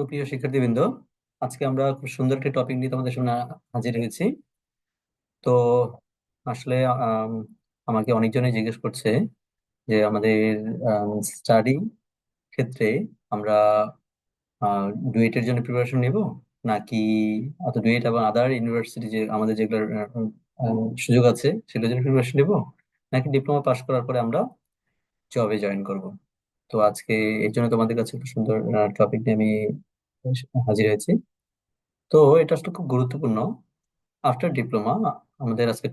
সুপ্রিয় শিক্ষার্থীবৃন্দ আজকে আমরা খুব সুন্দর একটি টপিক নিয়ে তোমাদের সামনে হাজির হয়েছি। তো আসলে আম, আমাকে অনেকজনই জিজ্ঞেস করছে যে আমাদের স্টাডি ক্ষেত্রে আমরা ডুয়েটের জন্য প্রিপারেশন নেব? নাকি অত ডুয়েট এবং আদার ইউনিভার্সিটি যে আমাদের আহ, সুযোগ আছে সেগুলোর জন্য প্রিপারেশন নেব? নাকি ডিপ্লোমা পাশ করার পরে আমরা জবে জয়েন করব? তো আজকে এর জন্য তোমাদের কাছে সুন্দর টপিক নিয়ে আমি হাজির হয়েছি। তো এটা আসলে খুব গুরুত্বপূর্ণ। আফটার ডিপ্লোমা আমাদের আজকে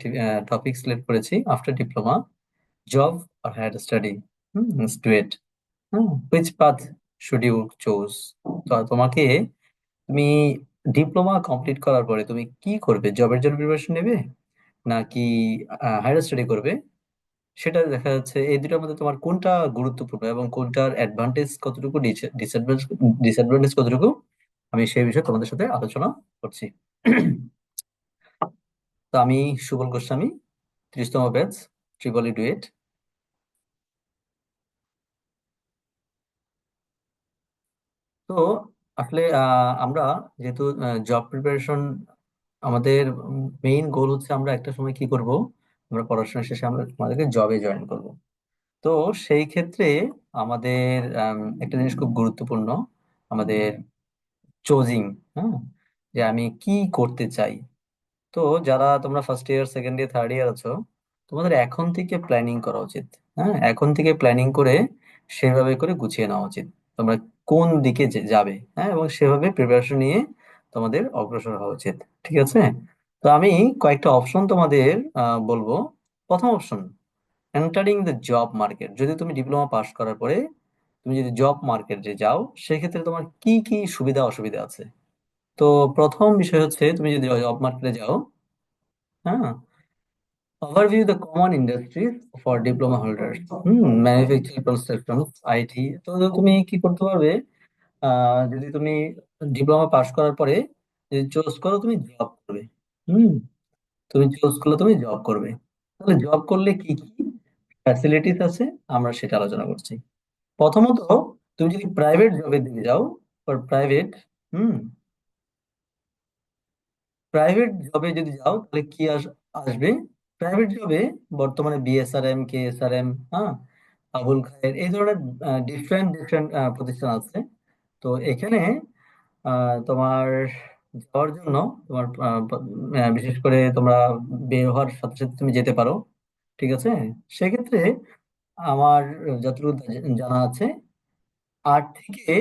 টপিক সিলেক্ট করেছি। After diploma job R higher study student which path should you choose তো তোমাকে তুমি ডিপ্লোমা কমপ্লিট করার পরে তুমি কি করবে? জবের জন্য প্রিপারেশন নেবে? নাকি হায়ার স্টাডি করবে? সেটা দেখা যাচ্ছে এই দুটোর মধ্যে তোমার কোনটা গুরুত্বপূর্ণ এবং কোনটার অ্যাডভান্টেজ কতটুকু ডিসঅ্যাডভান্টেজ ডিসঅ্যাডভান্টেজ কতটুকু? আমি সেই বিষয়ে তোমাদের সাথে আলোচনা করছি। তো আমি সুবল গোস্বামী, ত্রিশতম ব্যাচ ট্রিপল ই ডুয়েট। তো আসলে আমরা যেহেতু জব প্রিপারেশন আমাদের মেইন গোল হচ্ছে আমরা একটা সময় কি করব? আমরা পড়াশোনা শেষে আমরা আমাদেরকে জবে জয়েন করব। তো সেই ক্ষেত্রে আমাদের একটা জিনিস খুব গুরুত্বপূর্ণ, আমাদের চোজিং হ্যাঁ? যে আমি কি করতে চাই? তো যারা তোমরা first year second year third year আছো, তোমাদের এখন থেকে প্ল্যানিং করা উচিত হ্যাঁ? এখন থেকে প্ল্যানিং করে সেভাবে করে গুছিয়ে নেওয়া উচিত। তোমরা কোন দিকে যাবে হ্যাঁ? এবং সেভাবে প্রিপারেশন নিয়ে তোমাদের অগ্রসর হওয়া উচিত, ঠিক আছে? তো আমি কয়েকটা অপশন তোমাদের বলব। প্রথম option entering the job market যদি তুমি ডিপ্লোমা পাস করার পরে তুমি যদি জব মার্কেটে যাও, সেক্ষেত্রে তোমার কি কি সুবিধা, অসুবিধা আছে? তো প্রথম বিষয় হচ্ছে, তুমি যদি জব মার্কেটে যাও হ্যাঁ Overview the common industries for diploma holders. Hmm manufacturing construction IT তো তুমি কি করতে পারবে? যদি তুমি ডিপ্লোমা পাশ করার পরে যদি চুজ করো, তুমি জব করবে। হুম। তুমি চুজ করলে তুমি জব করবে। তাহলে জব করলে কি কি ফ্যাসিলিটিস আছে আমরা সেটা আলোচনা করছি। প্রথমত, তুমি যদি প্রাইভেট জবের দিকে যাও প্রাইভেট হুম। প্রাইভেট জবে যদি যাও, তাহলে কি আস- আসবে? প্রাইভেট জবে বর্তমানে বিএসআরএম কেএসআরএম হ্যাঁ? আবুল খায়ের এই ধরনের ডিফারেন্ট ডিফারেন্ট প্রতিষ্ঠান আছে। তো এখানে তোমার যাওয়ার জন্য তোমার বিশেষ করে তোমরা বের হওয়ার সাথে সাথে তুমি যেতে পারো, ঠিক আছে? সেক্ষেত্রে আমার যতটুকু জানা আছে, আট থেকে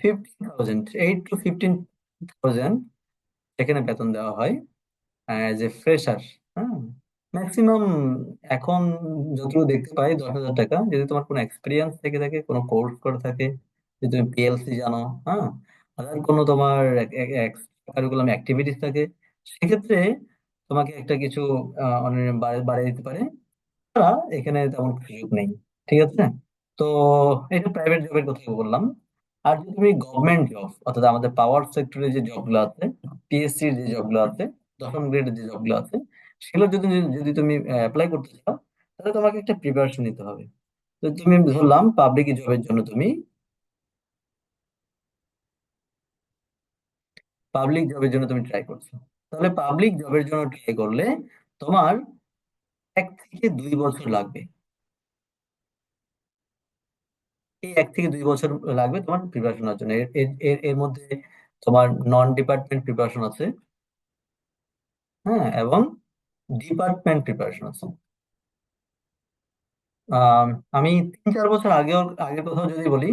fifteen thousand eight to fifteen thousand এখানে বেতন দেওয়া হয় অ্যাজ এ ফ্রেশার হ্যাঁ? ম্যাক্সিমাম এখন যতটুকু দেখতে পাই, দশ হাজার টাকা, যদি তোমার কোনো এক্সপিরিয়েন্স থেকে থাকে, কোনো কোর্স করে থাকে, যদি তুমি পিএলসি জানো হ্যাঁ? আদার কোনো তোমার কারিকুলাম অ্যাক্টিভিটিস থাকে, সেক্ষেত্রে তোমাকে একটা কিছু বাড়িয়ে দিতে পারে। তারা এখানে তেমন সুযোগ নেই, ঠিক আছে? তো এটা প্রাইভেট জবের কথা বললাম। আর যদি তুমি গভর্নমেন্ট জব অর্থাৎ আমাদের পাওয়ার সেক্টরে যে জবগুলো আছে পিএসসির যে জবগুলো আছে, দশম গ্রেডের যে জবগুলো আছে, সেগুলো যদি যদি তুমি অ্যাপ্লাই করতে চাও, তাহলে তোমাকে একটা প্রিপারেশন নিতে হবে। তো তুমি ধরলাম পাবলিক জবের জন্য তুমি পাবলিক জবের জন্য তুমি ট্রাই করছ। তাহলে পাবলিক জবের জন্য ট্রাই করলে তোমার এক থেকে দুই বছর লাগবে। এই এক থেকে দুই বছর লাগবে তোমার প্রিপারেশন জন্য। এর এর মধ্যে তোমার নন ডিপার্টমেন্ট প্রিপারেশন আছে। হ্যাঁ এবং ডিপার্টমেন্ট প্রিপারেশন আছে। আম, তিন চার বছর আগেও আগের কথা যদি বলি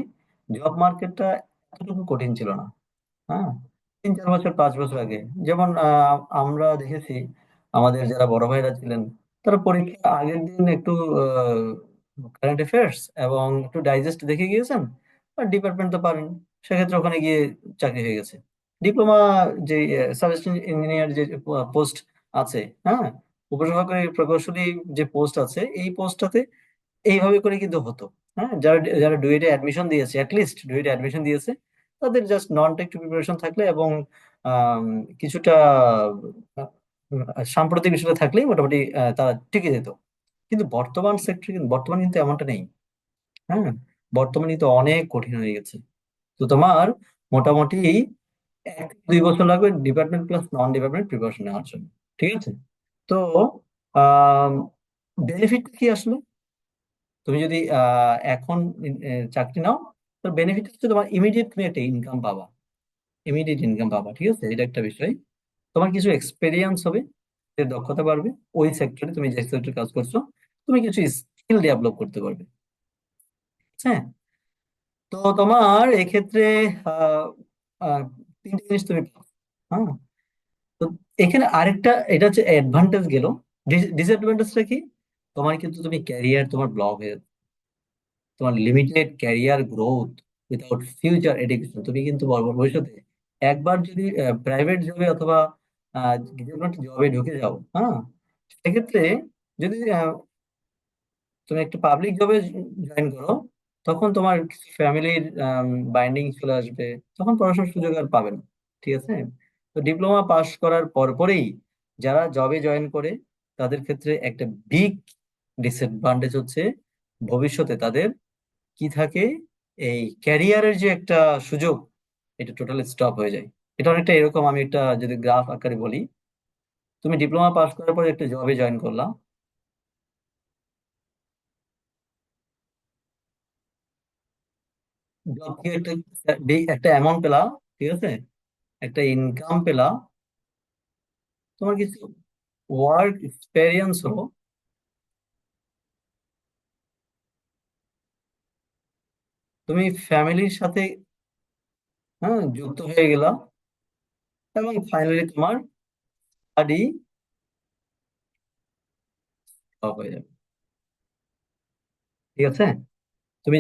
জব মার্কেটটা এতটুকু কঠিন ছিল না। হ্যাঁ তিন চার বছর, পাঁচ বছর আগে। যেমন আমরা দেখেছি, আমাদের যারা বড় ভাইরা ছিলেন, তারা পরীক্ষা আগের দিন একটু কারেন্ট অ্যাফেয়ার্স এবং একটু ডাইজেস্ট দেখে গিয়েছেন, আর ডিপার্টমেন্ট তো পারেন। সেক্ষেত্রে ওখানে গিয়ে চাকরি হয়ে গেছে। ডিপ্লোমা যে সাব ইঞ্জিনিয়ার যে পোস্ট আছে হ্যাঁ? উপসহকারী প্রকৌশলী যে পোস্ট আছে, এই পোস্টটাতে এইভাবে করে কিন্তু হতো হ্যাঁ? যারা যারা ডুয়েটে অ্যাডমিশন দিয়েছে অ্যাটলিস্ট ডুয়েটে অ্যাডমিশন দিয়েছে তাদের জাস্ট নন টেক প্রিপারেশন থাকলে এবং কিছুটা সাম্প্রতিক বিষয়টা থাকলেই মোটামুটি তারা টিকে যেত। কিন্তু বর্তমান সেক্টর কিন্তু, বর্তমান কিন্তু এমনটা নেই। হ্যাঁ বর্তমানে কিন্তু অনেক কঠিন হয়ে গেছে। তো তোমার মোটামুটি এক দুই বছর লাগবে department plus non department preparation নেওয়ার জন্য, ঠিক আছে? তো বেনিফিট কি আসলে? তুমি যদি এখন চাকরি নাও তো বেনিফিট হচ্ছে তোমার ইমিডিয়েট তুমি একটা ইনকাম পাবা। ইমিডিয়েট ইনকাম পাবা, ঠিক আছে? এটা একটা বিষয়। তোমার কিছু এক্সপেরিয়েন্স হবে দক্ষতা বাড়বে, ওই সেক্টরে তুমি যে সেক্টরে কাজ করছ, তুমি কিছু স্কিল ডেভেলপ করতে পারবে। হ্যাঁ? তো তোমার এক্ষেত্রে তিনটে জিনিস তুমি হ্যাঁ? তো এখানে আরেকটা, এটা হচ্ছে অ্যাডভান্টেজ গেল। ডিসঅ্যাডভান্টেজটা কি? তোমার কিন্তু তুমি ক্যারিয়ার তোমার ব্লক হয়ে যাচ্ছে। তোমার limited career growth without future education তুমি কিন্তু ভবিষ্যতে একবার যদি প্রাইভেট জবে অথবা জবে ঢুকে যাও হ্যাঁ সেক্ষেত্রে যদি তুমি একটা পাবলিক জবে জয়েন করো, তখন তোমার ফ্যামিলির বাইন্ডিং চলে আসবে, তখন পড়াশোনার সুযোগ আর পাবে না, ঠিক আছে? তো ডিপ্লোমা পাশ করার পরপরেই যারা জবে জয়েন করে, তাদের ক্ষেত্রে একটা বিগ ডিসঅ্যাডভান্টেজ হচ্ছে ভবিষ্যতে তাদের কি থাকে? এই ক্যারিয়ারের যে একটা সুযোগ, এটা টোটালি স্টপ হয়ে যায়। এটা অনেকটা এরকম, আমি একটা যদি গ্রাফ আকারে বলি, তুমি ডিপ্লোমা পাস করার পরে একটা জবে জয়েন করলাম জব থেকে একটা একটা অ্যামাউন্ট পেলা, ঠিক আছে? একটা ইনকাম পেলা। তোমার কিছু ওয়ার্ক এক্সপেরিয়েন্স হলো তুমি ফ্যামিলির সাথে হ্যাঁ যুক্ত হয়ে গেলা এবং ফাইনালি তোমার স্টাডি হয়ে যাবে। ঠিক আছে? তুমি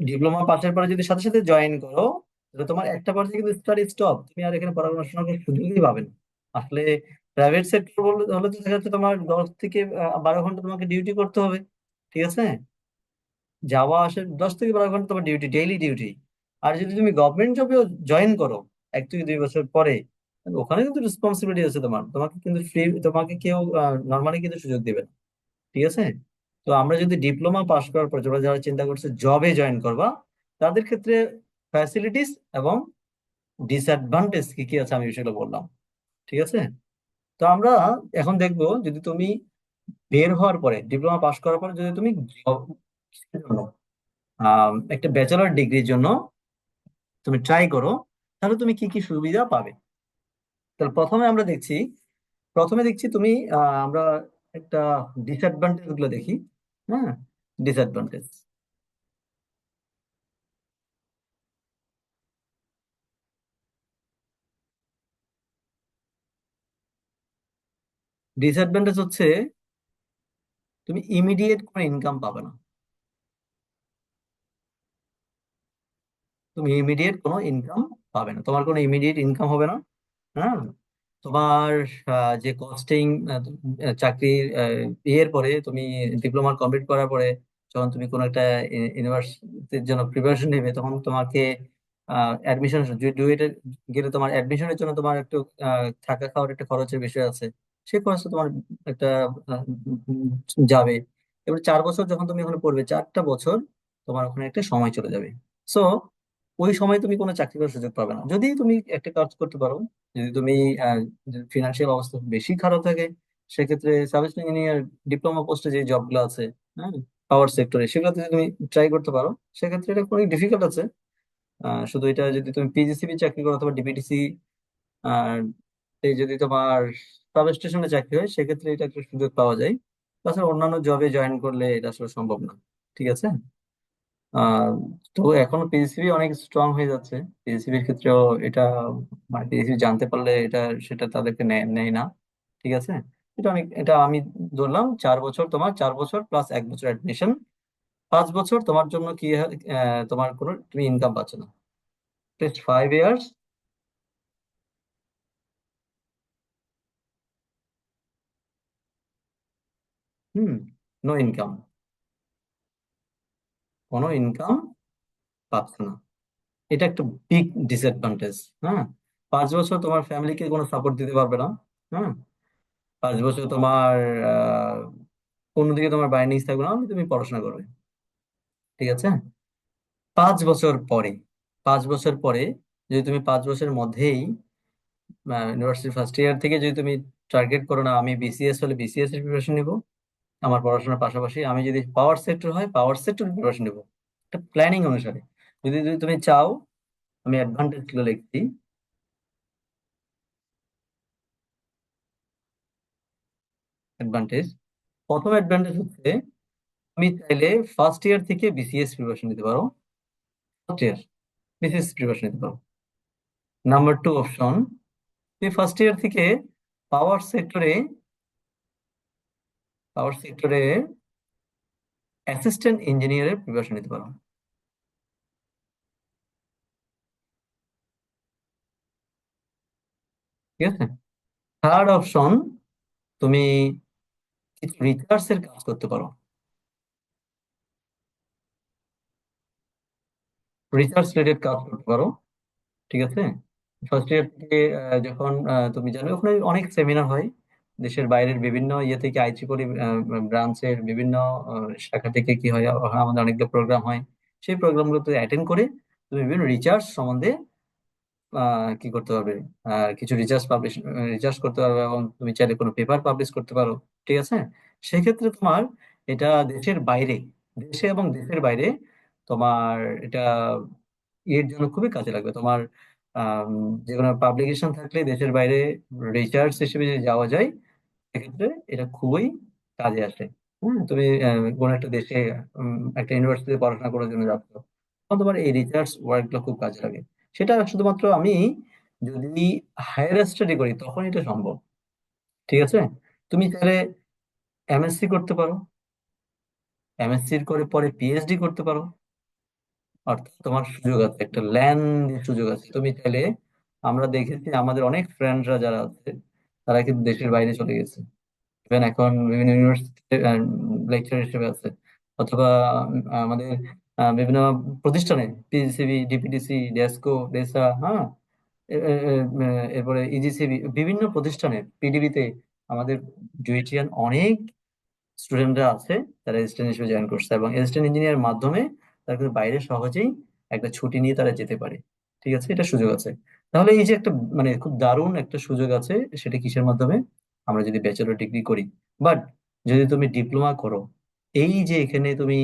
ডিপ্লোমা পাশের পরে যদি সাথে সাথে জয়েন করো, তাহলে তোমার একটা পর্যায়ে কিন্তু স্টাডি স্টপ তুমি আর এখানে পড়াশোনা করার সুযোগই পাবে না। আসলে প্রাইভেট সেক্টর হলে তো দেখা যাচ্ছে তোমার দশ থেকে বারো ঘণ্টা তোমাকে ডিউটি করতে হবে। ঠিক আছে? যাওয়া আসে দশ থেকে বারো ঘণ্টা তোমার ডিউটি ডেইলি ডিউটি আর যদি তুমি গভর্নমেন্ট জবেও জয়েন করো, এক থেকে দুই বছর পরে ওখানে কিন্তু রেসপন্সিবিলিটি আছে তোমার। তোমাকে কিন্তু ফ্রি তোমাকে কেউ নর্মালি কিন্তু সুযোগ দিবে না। ঠিক আছে? তো আমরা যদি ডিপ্লোমা পাস করার পর যারা যারা চিন্তা করছে জবে জয়েন করবা, তাদের ক্ষেত্রে ফ্যাসিলিটিস এবং ডিসঅ্যাডভান্টেজ কি কি আছে আমি সেগুলো বললাম। ঠিক আছে? তো আমরা এখন দেখব যদি তুমি বের হওয়ার পরে ডিপ্লোমা পাস করার পরে যদি তুমি একটা ব্যাচেলর ডিগ্রির জন্য তুমি ট্রাই করো, তাহলে তুমি কি কি সুবিধা পাবে? তাহলে প্রথমে আমরা দেখছি, প্রথমে দেখছি তুমি আমরা একটা ডিসঅ্যাডভান্টেজগুলো দেখি হ্যাঁ? ডিসঅ্যাডভান্টেজ ডিসঅ্যাডভান্টেজ হচ্ছে, তুমি ইমিডিয়েট কোনো ইনকাম পাবে না। তুমি ইমিডিয়েট কোনো ইনকাম পাবে না। তোমার কোনো ইমিডিয়েট ইনকাম হবে না। হ্যাঁ? তোমার যে কস্টিং চাকরির ইয়ের পরে তুমি ডিপ্লোমা কমপ্লিট করার পরে যখন তুমি কোনো একটা ইউনিভার্সিটির জন্য প্রিপারেশন নেবে, তখন তোমাকে অ্যাডমিশন ডুয়েটে গেলে তোমার অ্যাডমিশনের জন্য তোমার একটু থাকা খাওয়ার একটা খরচের বিষয় আছে। সেই খরচটা তোমার একটা যাবে। এবার চার বছর যখন তুমি ওখানে পড়বে, চারটা বছর তোমার ওখানে একটা সময় চলে যাবে। সো ওই সময় তুমি কোনো চাকরি করার সুযোগ পাবে না। যদি তুমি একটা কাজ করতে পারো, যদি তুমি ফিনান্সিয়াল অবস্থা বেশি খারাপ থাকে, সেক্ষেত্রে সার্ভিস ইঞ্জিনিয়ার ডিপ্লোমা পোস্টে যে জবগুলো আছে হ্যাঁ পাওয়ার সেক্টরে সেগুলোতে যদি তুমি ট্রাই করতে পারো, সেক্ষেত্রে এটা অনেক ডিফিকাল্ট আছে। শুধু এটা যদি তুমি পিজিসিবি চাকরি করো অথবা ডিপিটিসি যদি তোমার সাব স্টেশনে চাকরি হয়, সেক্ষেত্রে এটা একটা সুযোগ পাওয়া যায়। তাছাড়া অন্যান্য জবে জয়েন করলে এটা আসলে সম্ভব না, ঠিক আছে? তো এখন পিএসসিবি অনেক স্ট্রং হয়ে যাচ্ছে। পিএসসিবির ক্ষেত্রেও এটা মানে পিএসসিবি জানতে পারলে এটা, সেটা তাদেরকে নেয় নেয় না, ঠিক আছে? এটা অনেক, এটা আমি ধরলাম, চার বছর তোমার, চার বছর প্লাস এক বছর অ্যাডমিশন পাঁচ বছর তোমার জন্য কি তোমার কোনো, তুমি ইনকাম পাচ্ছ না। Just five years hmm no income কোনো ইনকাম পাচ্ছ না। এটা একটা বিগ ডিসঅ্যাডভান্টেজ হ্যাঁ? পাঁচ বছর তোমার ফ্যামিলিকে কোনো সাপোর্ট দিতে পারবে না হ্যাঁ? পাঁচ বছর তোমার অন্যদিকে তোমার বাইন্ডিংস থাকবে না, তুমি পড়াশোনা করবে, ঠিক আছে? পাঁচ বছর পরে, পাঁচ বছর পরে যদি তুমি পাঁচ বছরের মধ্যেই ইউনিভার্সিটি ফার্স্ট ইয়ার থেকে যদি তুমি টার্গেট করো না, আমি বিসিএস হলে বিসিএস এর প্রিপারেশন নিব। আমার পড়াশোনার পাশাপাশি আমি যদি পাওয়ার সেক্টর হয় পাওয়ার সেক্টর প্রিপারেশন নিব। একটা প্ল্যানিং অনুসারে। যদি যদি তুমি চাও, আমি অ্যাডভান্টেজগুলো লিখছি। অ্যাডভান্টেজ প্রথম অ্যাডভান্টেজ হচ্ছে, তুমি চাইলে ফার্স্ট ইয়ার থেকে বিসিএস প্রিপারেশন নিতে পারো। ফার্স্ট ইয়ার বিসিএস প্রিপারেশন নিতে পারো। নাম্বার টু অপশন তুমি ফার্স্ট ইয়ার থেকে পাওয়ার সেক্টরে পাওয়ার সেক্টরে অ্যাসিস্ট্যান্ট ইঞ্জিনিয়ারের প্রিপারেশন নিতে পারো। ঠিক আছে? থার্ড অপশন তুমি কিছু রিসার্চ এর কাজ করতে পারো। রিসার্চ রিলেটেড কাজ করতে পারো, ঠিক আছে? ফার্স্ট ইয়ার থেকে যখন তুমি জানো, ওখানে অনেক সেমিনার হয়। দেশের বাইরের বিভিন্ন ইয়ে থেকে আইচি করি ব্রাঞ্চের বিভিন্ন শাখা থেকে কি হয় আমাদের অনেকগুলো প্রোগ্রাম হয়। সেই প্রোগ্রামগুলো তুমি অ্যাটেন্ড করে তুমি বিভিন্ন রিচার্জ সম্বন্ধে কি করতে পারবে? কিছু রিচার্জ পাবলিশ রিচার্জ করতে পারবে এবং তুমি চাইলে কোনো পেপার পাবলিশ করতে পারো, ঠিক আছে? সেক্ষেত্রে তোমার এটা দেশের বাইরে, দেশে এবং দেশের বাইরে তোমার এটা এর জন্য খুবই কাজে লাগবে। তোমার যে কোনো পাবলিকেশন থাকলে দেশের বাইরে রিচার্জ হিসেবে যাওয়া যায় সেক্ষেত্রে এটা খুবই কাজে আসে। হ্যাঁ তুমি কোনো একটা দেশে একটা ইউনিভার্সিটিতে পড়াশোনা করার জন্য যাচ্ছ তখন তোমার এই রিসার্চ ওয়ার্কগুলো খুব কাজে লাগে। সেটা শুধুমাত্র আমি যদি হায়ার স্টাডি করি, তখন এটা সম্ভব। ঠিক আছে? তুমি চাইলে এমএসসি করতে পারো। এমএসসি করে পরে পিএইচডি করতে পারো। অর্থাৎ তোমার সুযোগ আছে, একটা ল্যান্ড সুযোগ আছে। তুমি চাইলে আমরা দেখেছি আমাদের অনেক ফ্রেন্ডরা যারা আছে তারা কিন্তু দেশের বাইরে চলে গেছে। ইভেন এখন বিভিন্ন ইউনিভার্সিটিতে লেকচার হিসেবে আছে। অথবা আমাদের বিভিন্ন প্রতিষ্ঠানে পিজিসিবি ডিপিডিসি ডেস্কো ডেসা হ্যাঁ? এরপরে ইজিসিবি বিভিন্ন প্রতিষ্ঠানে পিডিবিতে আমাদের জুইটিয়ান অনেক স্টুডেন্টরা আছে, তারা অ্যাসিস্ট্যান্ট হিসেবে জয়েন করছে এবং অ্যাসিস্ট্যান্ট ইঞ্জিনিয়ার মাধ্যমে তারা কিন্তু বাইরে সহজেই একটা ছুটি নিয়ে তারা যেতে পারে। ঠিক আছে? এটা সুযোগ আছে। তাহলে এই যে একটা মানে খুব দারুণ একটা সুযোগ আছে, সেটা কিসের মাধ্যমে? আমরা যদি ব্যাচেলর ডিগ্রি করি। বাট যদি তুমি ডিপ্লোমা করো, এই যে এখানে তুমি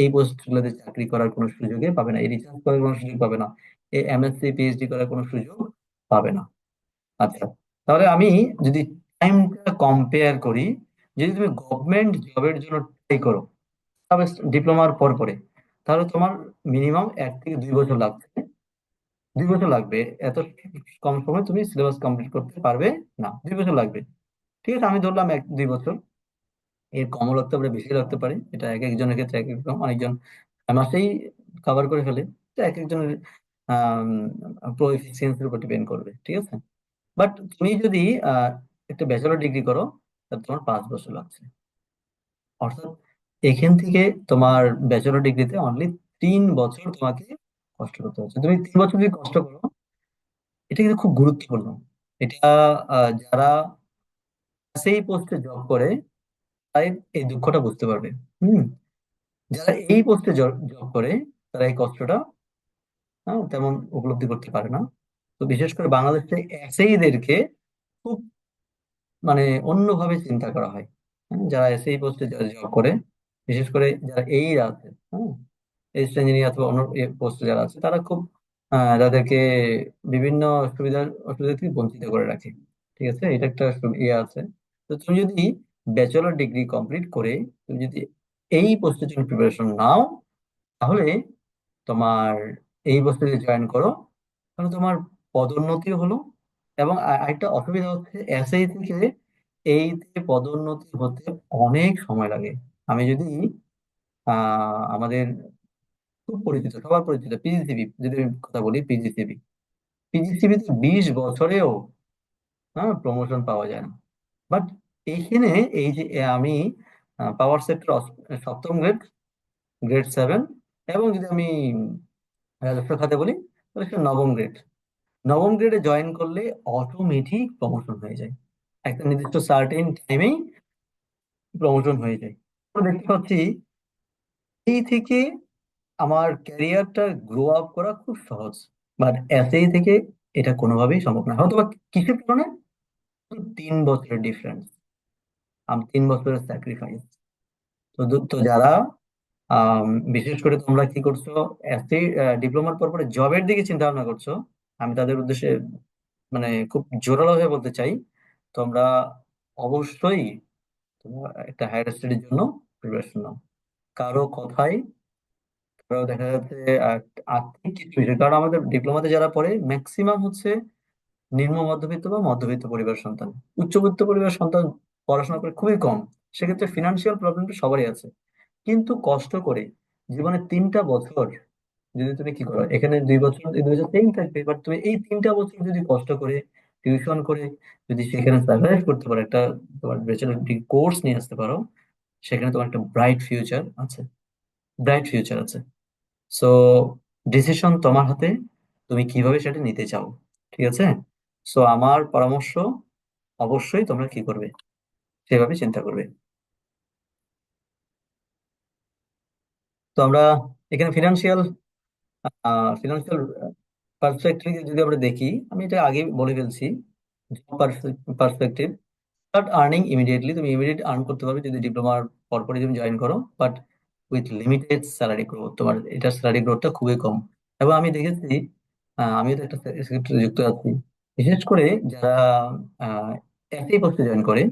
এই পোস্টগুলোতে চাকরি করার কোনো সুযোগে পাবে না, এই রিসার্চ করার কোনো সুযোগ পাবে না এই এমএসসি পিএইচডি করার কোনো সুযোগ পাবে না। আচ্ছা তাহলে আমি যদি টাইমটা কম্পেয়ার করি, যদি তুমি গভর্নমেন্ট জবের জন্য ট্রাই করো তবে ডিপ্লোমার পর পরে, তাহলে তোমার মিনিমাম এক থেকে দুই বছর লাগছে দুই বছর লাগবে। এত কম সময় তুমি সিলেবাস কমপ্লিট করতে পারবে না। দুই বছর লাগবে। ঠিক আছে, আমি ধরলাম এক, দুই বছর। এর কমও লাগতে পারে বেশি লাগতে পারে। এটা এক একজনের ক্ষেত্রে এক এক রকম। অনেকজন মাসেই কভার করে ফেলে। এক একজনের প্রো এফিসিয়েন্সির উপর ডিপেন্ড করবে। ঠিক আছে? বাট তুমি যদি একটা ব্যাচেলর ডিগ্রি করো, তাহলে তোমার পাঁচ বছর লাগছে। অর্থাৎ এখান থেকে তোমার ব্যাচেলর ডিগ্রিতে অনলি তিন বছর তোমাকে কষ্ট করতে হচ্ছে। তুমি তিন বছর যদি কষ্ট করো এটা কিন্তু খুব গুরুত্বপূর্ণ। এটা যারা সেই পোস্টে জব করে তাই এই দুঃখটা বুঝতে পারবে। হুম? যারা এই পোস্টে জব করে তারা এই কষ্টটা আহ, তেমন উপলব্ধি করতে পারে না। তো বিশেষ করে বাংলাদেশে এসএইদেরকে খুব মানে অন্যভাবে চিন্তা করা হয়। হ্যাঁ, যারা এসএই পোস্টে জব করে বিশেষ করে যারা এই আছে হ্যাঁ অ্যাসিস্ট্যান্ট ইঞ্জিনিয়ার অথবা অন্য পোস্টে যারা আছে, তারা খুব তাদেরকে বিভিন্ন সুবিধার অসুবিধা থেকে বঞ্চিত করে রাখে, ঠিক আছে? এটা একটা ইয়ে আছে। তো তুমি যদি ব্যাচেলর ডিগ্রি কমপ্লিট করে তুমি যদি এই পোস্টের জন্য প্রিপারেশন নাও, তাহলে তোমার এই পোস্টে যদি জয়েন করো, তাহলে তোমার পদোন্নতিও হলো। এবং আরেকটা অসুবিধা হচ্ছে এসআই থেকে এইতে পদোন্নতি হতে অনেক সময় লাগে। আমি যদি আমাদের খুব পরিচিত, সবার পরিচিত পিজিসিবি যদি আমি কথা বলি পিজিসিবি পিজিসিবি তে বিশ বছরেও হ্যাঁ প্রমোশন পাওয়া যায় না। বাট এইখানে এই যে আমি পাওয়ার সেক্টর সপ্তম গ্রেড গ্রেড সেভেন এবং যদি আমি রাজস্ব খাতে বলি, তাহলে সেটা নবম গ্রেড নবম গ্রেডে জয়েন করলে অটোমেটিক প্রমোশন হয়ে যায়। একটা নির্দিষ্ট সার্টেন টাইমেই প্রমোশন হয়ে যায়। দেখতে পাচ্ছি, এই থেকে আমার ক্যারিয়ারটা গ্রো আপ করা খুব সহজ। বাট এসএই থেকে এটা কোনোভাবেই সম্ভব না। হয়তো বা কিসের কারণে? তিন বছরের ডিফারেন্স আমি, তিন বছরের স্যাক্রিফাইস তো তো যারা বিশেষ করে তোমরা কি করছ এসএ ডিপ্লোমার পর পরে জবের দিকে চিন্তা ভাবনা করছ, আমি তাদের উদ্দেশ্যে মানে খুব জোরালো হয়ে বলতে চাই, তোমরা অবশ্যই তোমরা একটা হায়ার স্টাডির জন্য প্রিপারেশন নাও। কারও কথাই দেখা যাচ্ছে আর্থিক কিছু বিষয় কারণ আমাদের ডিপ্লোমাতে যারা পড়ে ম্যাক্সিমাম হচ্ছে নিম্ন মধ্যবিত্ত বা মধ্যবিত্ত পরিবার সন্তান। উচ্চবিত্ত পরিবার সন্তান পড়াশোনা করে খুবই কম। সেক্ষেত্রে ফিনান্সিয়াল প্রবলেমটা সবারই আছে। কিন্তু কষ্ট করে জীবনে তিনটা বছর যদি তুমি কি করো এখানে দুই বছর দুই বছর সেম থাকবে বাট তুমি এই তিনটা বছর যদি কষ্ট করে টিউশন করে যদি সেখানে সার্ভাইভ করতে পারো একটা তোমার ব্যাচেলর ডিগ্রি কোর্স নিয়ে আসতে পারো সেখানে তোমার একটা ব্রাইট ফিউচার আছে। ব্রাইট ফিউচার আছে। সো ডিসিশন তোমার হাতে, তুমি কীভাবে সেটা নিতে চাও, ঠিক আছে? সো আমার পরামর্শ অবশ্যই তোমরা কি করবে? সেভাবে চিন্তা করবে। তো আমরা এখানে ফিনান্সিয়াল ফিনান্সিয়াল পার্সপেক্টিভ যদি আমরা দেখি, আমি এটা আগে বলে ফেলছি পার্সপেক্টিভ স্টার্ট আর্নিং ইমিডিয়েটলি তুমি ইমিডিয়েট আর্ন করতে পারবে যদি ডিপ্লোমার পরপরই তুমি জয়েন করো but with limited salary growth তোমার এটা স্যালারি গ্রোথটা খুবই কম। এবং আমি দেখেছি আমিও তো একটা সেক্টরে যুক্ত আছি। বিশেষ করে যারা একই পোস্টে জয়েন করে,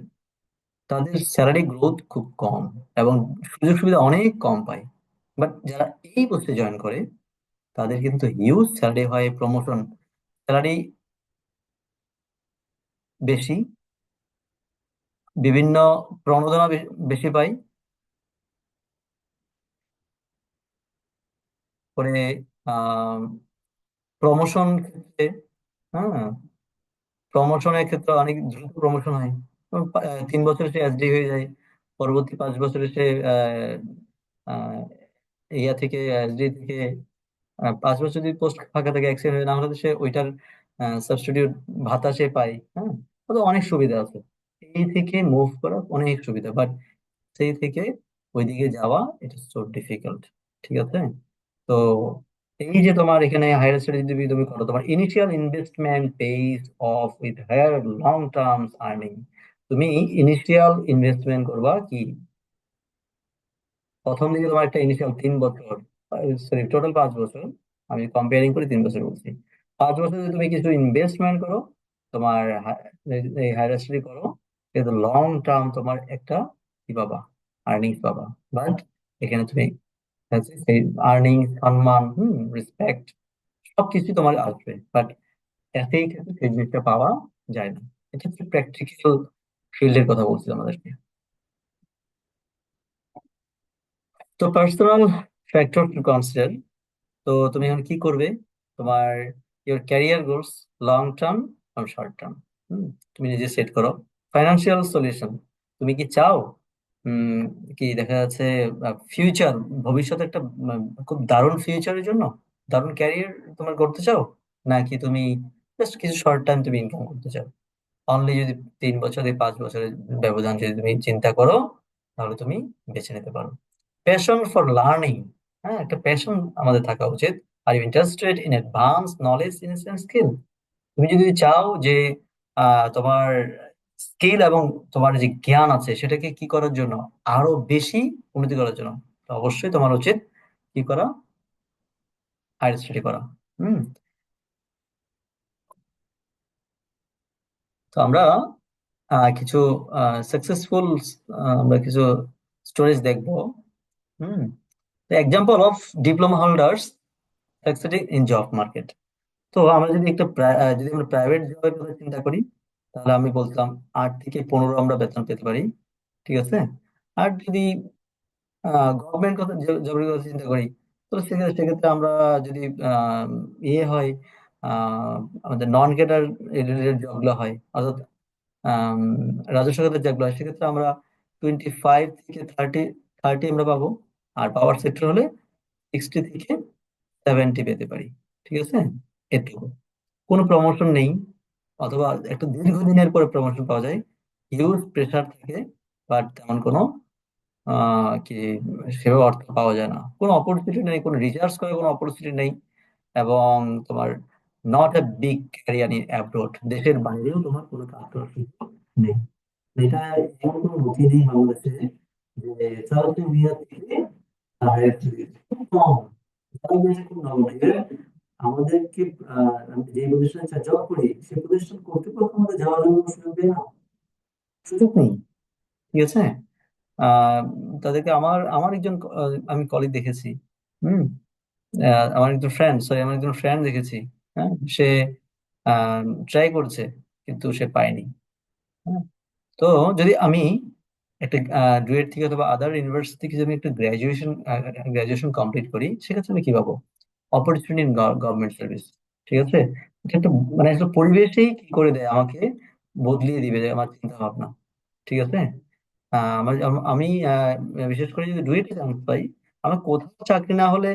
তাদের স্যালারি গ্রোথ খুব কম এবং সুযোগ সুবিধা অনেক কম পায়। বাট যারা এই পোস্টে জয়েন করে, তাদের কিন্তু হিউজ স্যালারি হয় প্রমোশন স্যালারি বেশি, বিভিন্ন প্রণোদনা বেশি পায়। আহ প্রমোশন ক্ষেত্রে হ্যাঁ প্রমোশনের ক্ষেত্রে অনেক দ্রুত প্রমোশন হয়। তিন বছরে সে এসডি হয়ে যায়, পরবর্তী পাঁচ বছরে সে ইয়া থেকে এসডি থেকে পাঁচ বছর যদি পোস্ট ফাঁকা থাকে এক্সটেন্ড হয়ে, না হলে সে ওইটার সাবস্টিটিউট ভাতা সে পায় হ্যাঁ তো অনেক সুবিধা আছে। এই থেকে মুভ করা অনেক সুবিধা বাট সেই থেকে ওইদিকে যাওয়া, এটা সো ডিফিকাল্ট ঠিক আছে? তো এই যে তোমার এখানে হায়ার স্টাডি যদি তুমি করো, তোমার initial investment pays off with higher long term earning তুমি ইনিশিয়াল ইনভেস্টমেন্ট করবা কি? প্রথম দিকে তোমার একটা ইনিশিয়াল তিন বছর সরি টোটাল পাঁচ বছর, আমি কম্পেয়ারিং করে তিন বছর বলছি। পাঁচ বছর যদি তুমি কিছু ইনভেস্টমেন্ট করো, তোমার এই হায়ার স্টাডি করো লং টার্ম তোমার একটা কি পাবা? আর্নিংস পাবা। বাট এখানে তুমি সেই আর্নিং সম্মান হুম রেসপেক্ট সবকিছু তোমার আসবে। বাট একই ক্ষেত্রে সেই জিনিসটা পাওয়া যায় না। এটা হচ্ছে প্র্যাকটিক্যাল ফিল্ডের কথা বলছি আমাদেরকে তো পার্সোনাল ফ্যাক্টর টু কনসিডার তো তুমি এখন কি করবে? তোমার your career goals long term R short term তুমি নিজে সেট করো। ফাইন্যান্সিয়াল সলিউশন তুমি কি চাও উম, কি দেখা যাচ্ছে ফিউচার ভবিষ্যতে একটা খুব দারুণ ফিউচারের জন্য? দারুণ ক্যারিয়ার তোমার করতে চাও? নাকি তুমি জাস্ট কিছু শর্ট টাইম তুমি ইনকাম করতে চাও? অনলি যদি তিন বছর পাঁচ বছরের ব্যবধান যদি তুমি চিন্তা করো তাহলে তুমি বেছে নিতে পারো। প্যাশন ফর লার্নিং হ্যাঁ একটা প্যাশন আমাদের থাকা উচিত। Are you interested in advance knowledge in skill তুমি যদি চাও যে তোমার স্কিল এবং তোমার যে জ্ঞান আছে, সেটাকে কি করার জন্য আরও বেশি উন্নতি করার জন্য অবশ্যই তোমার উচিত কি করা? হায়ার স্টাডি করা, হুম। তো আমরা কিছু সাকসেসফুল আমরা কিছু স্টোরিজ দেখব, হুম। Example of diploma holders in job market তো আমরা যদি একটা যদি আমরা প্রাইভেট জবের কথা চিন্তা করি তাহলে আমি বলতাম আট থেকে পনেরো আমরা বেতন পেতে পারি, ঠিক আছে? আর যদি গভর্নমেন্ট কথা জবের কথা চিন্তা করি, তো সেক্ষেত্রে সেক্ষেত্রে আমরা যদি ইয়ে হয় আমাদের নন ক্যাডার রিলেটেড জবগুলো হয়, অর্থাৎ রাজস্ব খাতের যেগুলো হয়, সেক্ষেত্রে আমরা টোয়েন্টি ফাইভ থেকে থার্টি থার্টি আমরা পাবো, আর পাওয়ার সেক্টর হলে সিক্সটি থেকে সেভেন্টি পেতে পারি, ঠিক আছে? এটুকু। কোনো প্রমোশন নেই। অথবা একটা দীর্ঘদিনের পরে প্রমোশন পাওয়া যায় হিউজ প্রেসার থাকে বাট তেমন কোনো কি সেভাবে অর্থ পাওয়া যায় না। কোনো অপরচুনিটি নেই, কোনো রিসার্চ করার কোনো অপরচুনিটি নেই, এবং তোমার not a big career in abroad দেশের বাইরেও তোমার কোনো কাজ করার সুযোগ নেই। এটা এমন কোনো নথি নেই বাংলাদেশে যে সাউথ ইন্ডিয়া থেকে খুব কম খুব নগণ্য আমাদেরকে যে প্রতিষ্ঠানে জব করি, সেই প্রতিষ্ঠান কর্তৃপক্ষ আমাদের যাওয়ার জন্য সুযোগ দেয় না। সুযোগ নেই। ঠিক আছে? তাদেরকে আমার আমার একজন আমি কলিগ দেখেছি। হুম? আমার একজন ফ্রেন্ড সরি আমার একজন ফ্রেন্ড দেখেছি। হ্যাঁ? সে ট্রাই করছে, কিন্তু সে পায়নি। হ্যাঁ? তো যদি আমি একটা ডুয়েট থেকে অথবা আদার ইউনিভার্সিটি থেকে যদি আমি একটা গ্রাজুয়েশন গ্রাজুয়েশন কমপ্লিট করি, সেক্ষেত্রে আমি কি পাবো? অপরচুনিটি ইন গভর্নমেন্ট সার্ভিস ঠিক আছে? একটা মানে একটা পরিবেশেই কি করে দেয়? আমাকে বদলিয়ে দিবে আমার চিন্তা ভাবনা ঠিক আছে? আমি বিশেষ করে যদি ডুয়েটে চান্স পাই, আমার কোথাও চাকরি না হলে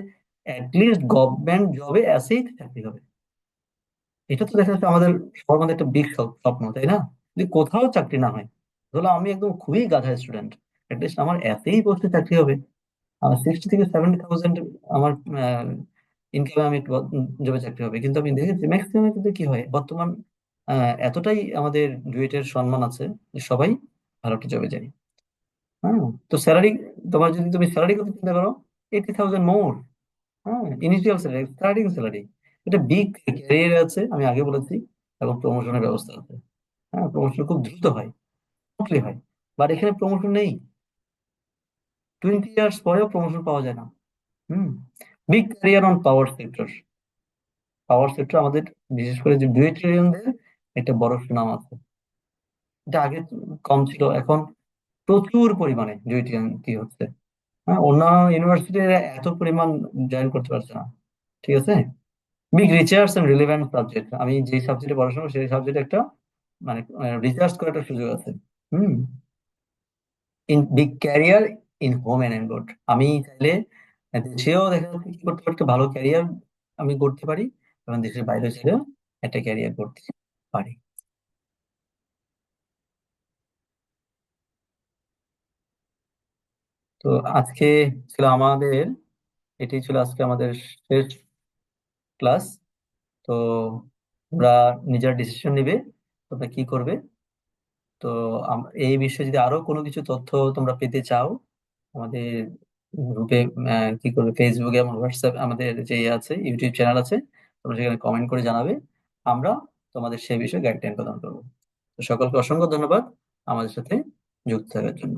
অ্যাটলিস্ট গভর্নমেন্ট জবে অ্যাসেই চাকরি হবে। এটা তো দেখা যাচ্ছে আমাদের সবার মধ্যে একটা বিগ স্বপ্ন, তাই না? যদি কোথাও চাকরি না হয়। ধরো আমি একদম খুবই গাধা স্টুডেন্ট অ্যাটলিস্ট আমার এতেই পোস্টে চাকরি হবে। আমার সিক্সটি থেকে সেভেন্টি থাউজেন্ড আমার ইনকামে আমি জবে চাকরি হবে। কিন্তু আমি দেখেছি ম্যাক্সিমাম কিন্তু কি হয়, বর্তমান এতটাই আমাদের ডুয়েটের সম্মান আছে যে সবাই ভালো একটা জবে যায়। হ্যাঁ তো স্যালারি তোমার যদি তুমি স্যালারি কথা চিন্তা করো এইটি থাউজেন্ড মোর হ্যাঁ ইনিশিয়াল স্যালারি স্টার্টিং স্যালারি এটা বিগ ক্যারিয়ার আছে, আমি আগে বলেছি, এবং প্রমোশনের ব্যবস্থা আছে। হ্যাঁ প্রমোশন খুব দ্রুত হয়, quickly হয় বাট এখানে প্রমোশন নেই। টোয়েন্টি ইয়ার্স পরেও প্রমোশন পাওয়া যায় না। হুম big career on power sector power sector আমাদের, বিশেষ করে যে দুই ট্রিলিয়নদের একটা বড় সুনাম আছে। এটা আগে কম ছিল, এখন প্রচুর পরিমাণে কি হচ্ছে। হ্যাঁ অন্যান্য ইউনিভার্সিটি এত পরিমাণ জয়েন করতে পারছে না। ঠিক আছে? Big research and relevant subject আমি যে সাবজেক্টে পড়াশোনা সেই সাবজেক্টে একটা মানে রিসার্চ করার একটা সুযোগ আছে। হুম? In big career in home abroad আমি চাইলে দেশেও দেখা যাচ্ছে কি করতে পারি, একটা ভালো ক্যারিয়ার আমি করতে পারি এবং দেশের বাইরে ছেড়েও একটা ক্যারিয়ার করতে পারি। তো আজকে ছিল আমাদের এটাই ছিল আজকে আমাদের শেষ ক্লাস তো তোমরা নিজের ডিসিশন নিবে তোমরা কি করবে। তো এই বিষয়ে যদি আরও কোনো কিছু তথ্য তোমরা পেতে চাও, আমাদের গ্রুপে কি করবে? ফেসবুকে এবং হোয়াটসঅ্যাপ আমাদের যে ইয়ে আছে ইউটিউব চ্যানেল আছে, তোমরা সেখানে কমেন্ট করে জানাবে। আমরা তোমাদের সেই বিষয়ে গাইডলাইন প্রদান করব। তো সকলকে অসংখ্য ধন্যবাদ আমাদের সাথে যুক্ত থাকার জন্য।